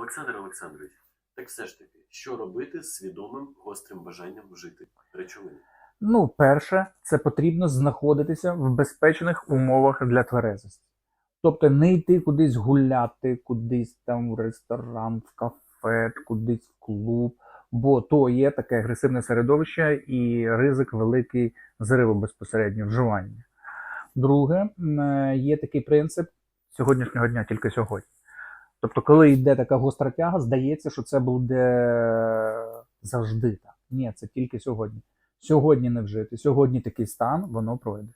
Олександр Олександрович, так все ж таки, що робити з свідомим гострим бажанням вжити речовини? Ну, перше, це потрібно знаходитися в безпечних умовах для тверезості. Тобто не йти кудись гуляти, кудись там в ресторан, в кафе, кудись в клуб, бо то є таке агресивне середовище і ризик великий зриву безпосередньо вживання. Друге, е, є такий принцип сьогоднішнього дня, тільки сьогодні. Тобто, коли йде така гостра тяга, здається, що це буде завжди так. Ні, це тільки сьогодні. Сьогодні не вжити, сьогодні такий стан, воно пройде.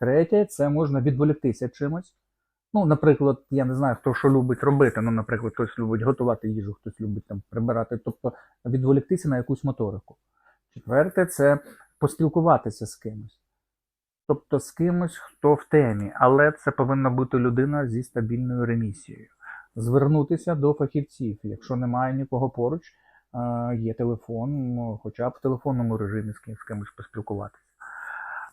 Третє, це можна відволіктися чимось. Ну, наприклад, я не знаю, хто що любить робити. Ну, наприклад, хтось любить готувати їжу, хтось любить там прибирати. Тобто відволіктися на якусь моторику. Четверте, це поспілкуватися з кимось. Тобто з кимось, хто в темі, але це повинна бути людина зі стабільною ремісією. Звернутися до фахівців. Якщо немає нікого поруч, е, є телефон, хоча б в телефонному режимі з кимось поспілкуватися.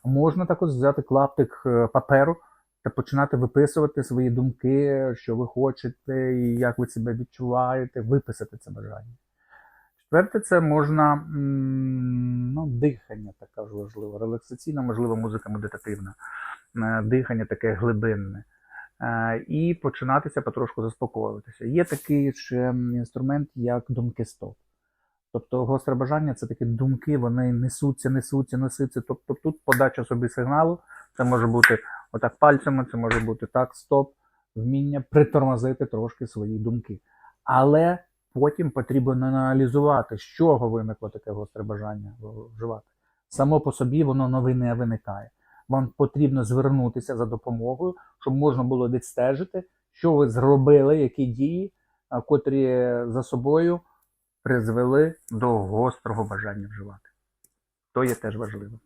Можна також взяти клаптик е, паперу та починати виписувати свої думки, що ви хочете, і як ви себе відчуваєте, виписати це бажання. Четверте, це можна ну, дихання також важливо, релаксаційна, можливо, музика медитативна, е, дихання таке глибинне. Е, І починатися потрошку заспокоюватися. Є такий ще інструмент, як думки стоп. Тобто гостре бажання це такі думки, вони несуться, несуться, несуться. Тобто тут подача собі сигналу, це може бути отак пальцями, це може бути так, стоп, вміння притормозити трошки свої думки. Але потім потрібно аналізувати, з чого виникло таке гостре бажання вживати. Само по собі воно нове не виникає. Вам потрібно звернутися за допомогою, щоб можна було відстежити, що ви зробили, які дії, котрі за собою призвели до гострого бажання вживати. То є теж важливо.